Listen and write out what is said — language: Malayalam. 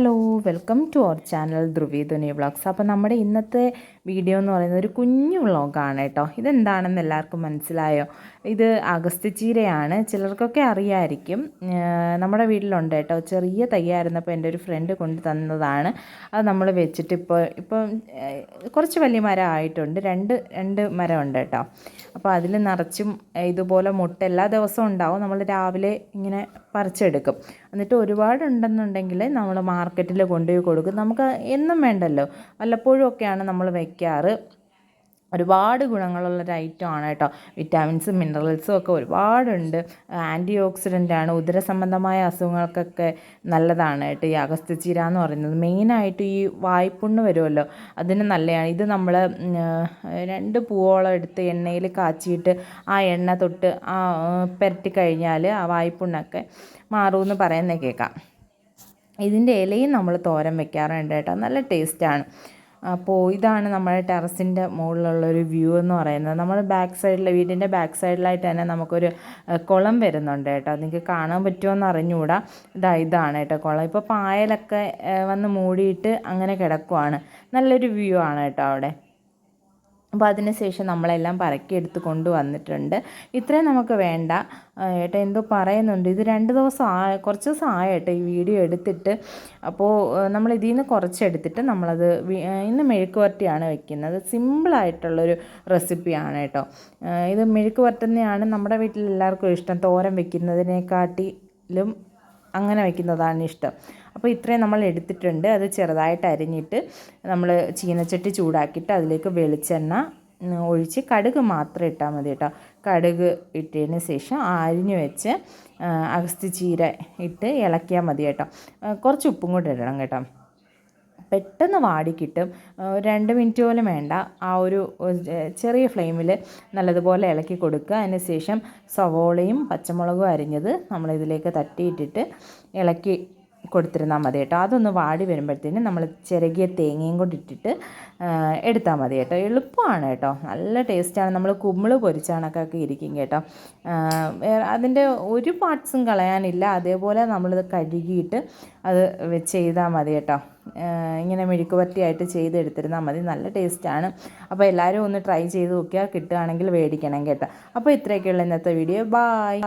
Hello welcome to our channel Dhruvi Dhuni vlogs അപ്പോൾ നമ്മുടെ ഇന്നത്തെ വീഡിയോ എന്ന് പറയുന്നത് ഒരു കുഞ്ഞു വ്ളോഗാണ് കേട്ടോ. ഇതെന്താണെന്ന് എല്ലാവർക്കും മനസ്സിലായോ? ഇത് അഗസ്ത്യ ചീരയാണ് ചിലർക്കൊക്കെ അറിയായിരിക്കും. നമ്മുടെ വീട്ടിലുണ്ട് കേട്ടോ. ചെറിയ തയ്യായിരുന്നപ്പോൾ എന്റെ ഒരു ഫ്രണ്ട് കൊണ്ട് തന്നതാണ്. അത് നമ്മൾ വെച്ചിട്ട് ഇപ്പോൾ ഇപ്പം കുറച്ച് വലിയ മരം ആയിട്ടുണ്ട്. രണ്ട് രണ്ട് മരം ഉണ്ട് കേട്ടോ. അപ്പോൾ അതിൽ നിറച്ചും ഇതുപോലെ മുട്ട എല്ലാ ദിവസവും ഉണ്ടാവും. നമ്മൾ രാവിലെ ഇങ്ങനെ പറിച്ചെടുക്കും. എന്നിട്ട് ഒരുപാടുണ്ടെന്നുണ്ടെങ്കിൽ നമ്മൾ മാർക്കറ്റിൽ കൊണ്ടുപോയി കൊടുക്കും. നമുക്ക് എന്നും വേണ്ടല്ലോ. വല്ലപ്പോഴും ഒക്കെയാണ് നമ്മൾ വയ്ക്കാറ് ഒരുപാട് ഗുണങ്ങളുള്ളൊരു ഐറ്റമാണ് കേട്ടോ. വിറ്റാമിൻസും മിനറൽസും ഒക്കെ ഒരുപാടുണ്ട്. ആന്റി ഓക്സിഡന്റ് ആണ് ഉദര സംബന്ധമായ അസുഖങ്ങൾക്കൊക്കെ നല്ലതാണ് കേട്ടോ ഈ അഗസ്ത്യചീര എന്ന് പറയുന്നത്. മെയിനായിട്ട് ഈ വായ്പുണ്ണ് വരുമല്ലോ അതിന് നല്ലതാണ്. ഇത് നമ്മൾ രണ്ട് പൂവോളം എടുത്ത് എണ്ണയിൽ കാച്ചിയിട്ട് ആ എണ്ണ തൊട്ട് ആ പുരട്ടി കഴിഞ്ഞാൽ ആ വായ്പുണ്ണൊക്കെ മാറുമെന്ന് പറയുന്നത് കേൾക്കാം ഇതിന്റെ ഇലയും നമ്മൾ തോരൻ വെക്കാറുണ്ട് കേട്ടോ. നല്ല ടേസ്റ്റാണ് അപ്പോൾ ഇതാണ് നമ്മുടെ ടെറസിന്റെ മുകളിലുള്ളൊരു വ്യൂ എന്ന് പറയുന്നത്. നമ്മൾ ബാക്ക് സൈഡിൽ വീടിന്റെ ബാക്ക് സൈഡിലായിട്ട് തന്നെ നമുക്കൊരു കുളം വരുന്നുണ്ട് കേട്ടോ. നിങ്ങൾക്ക് കാണാൻ പറ്റുമോ എന്ന് അറിഞ്ഞുകൂടാ. ഇതാ ഇതാണ് കേട്ടോ കുളം. ഇപ്പോൾ പായലൊക്കെ വന്ന് മൂടിയിട്ട് അങ്ങനെ കിടക്കുവാണ്. നല്ലൊരു വ്യൂ ആണ് കേട്ടോ അവിടെ. അപ്പോൾ അതിനുശേഷം നമ്മളെല്ലാം പറക്കിയെടുത്ത് കൊണ്ടുവന്നിട്ടുണ്ട് ഇത്രയും നമുക്ക് വേണ്ട. ഏട്ടാ എന്തോ പറയുന്നുണ്ട്. ഇത് രണ്ട് ദിവസം ആ കുറച്ച് ദിവസം ആയേട്ടോ ഈ വീഡിയോ എടുത്തിട്ട്. അപ്പോൾ നമ്മൾ ഇതിൽ നിന്ന് കുറച്ചെടുത്തിട്ട് നമ്മളത് ഇന്ന് മെഴുക്ക് വരട്ടിയാണ് വെക്കുന്നത് സിമ്പിളായിട്ടുള്ളൊരു റെസിപ്പിയാണ് കേട്ടോ. ഇത് മെഴുക്ക് വരട്ടുന്നതാണ് നമ്മുടെ വീട്ടിൽ എല്ലാവർക്കും ഇഷ്ടം. തോരം വെക്കുന്നതിനെക്കാട്ടിലും അങ്ങനെ വയ്ക്കുന്നതാണ് ഇഷ്ടം. അപ്പോൾ ഇത്രയും നമ്മൾ എടുത്തിട്ടുണ്ട്. അത് ചെറുതായിട്ട് അരിഞ്ഞിട്ട് നമ്മൾ ചീനച്ചട്ടി ചൂടാക്കിയിട്ട് അതിലേക്ക് വെളിച്ചെണ്ണ ഒഴിച്ച് കടുക് മാത്രം ഇട്ടാൽ മതി കേട്ടോ കടുക് ഇട്ടതിന് ശേഷം അരിഞ്ഞു വെച്ച് അഗസ്തി ചീര ഇട്ട് ഇളക്കിയാൽ മതി കേട്ടോ. കുറച്ച് ഉപ്പും കൂടി ഇടണം കേട്ടോ. പെട്ടെന്ന് വാടി കിട്ടും രണ്ട് മിനിറ്റ് പോലും വേണ്ട. ആ ഒരു ചെറിയ ഫ്ലെയിമിൽ നല്ലതുപോലെ ഇളക്കി കൊടുക്കുക. അതിന് ശേഷം സവോളയും പച്ചമുളകും അരിഞ്ഞത് നമ്മളിതിലേക്ക് തട്ടിയിട്ടിട്ട് ഇളക്കി കൊടുത്തിരുന്നാൽ മതി കേട്ടോ. അതൊന്ന് വാടി വരുമ്പോഴത്തേനും നമ്മൾ ചിരകിയ തേങ്ങയും കൂടി ഇട്ടിട്ട് എടുത്താൽ മതി കേട്ടോ. എളുപ്പമാണ് കേട്ടോ. നല്ല ടേസ്റ്റാണ്. നമ്മൾ കുമ്മിൾ പൊരിച്ചാണൊക്കെ ഇരിക്കും കേട്ടോ. അതിന്റെ ഒരു പാർട്സും കളയാനില്ല. അതേപോലെ നമ്മളിത് കഴുകിയിട്ട് അത് ചെയ്താൽ മതി കേട്ടോ. ഇങ്ങനെ മെഴുക്ക് പറ്റിയായിട്ട് ചെയ്തെടുത്തിരുന്നാൽ മതി. നല്ല ടേസ്റ്റാണ്. അപ്പോൾ എല്ലാവരും ഒന്ന് ട്രൈ ചെയ്ത് നോക്കിയാൽ കിട്ടുകയാണെങ്കിൽ മേടിക്കണം കേട്ടോ. അപ്പോൾ ഇത്രയൊക്കെയുള്ള ഇന്നത്തെ വീഡിയോ. ബായ്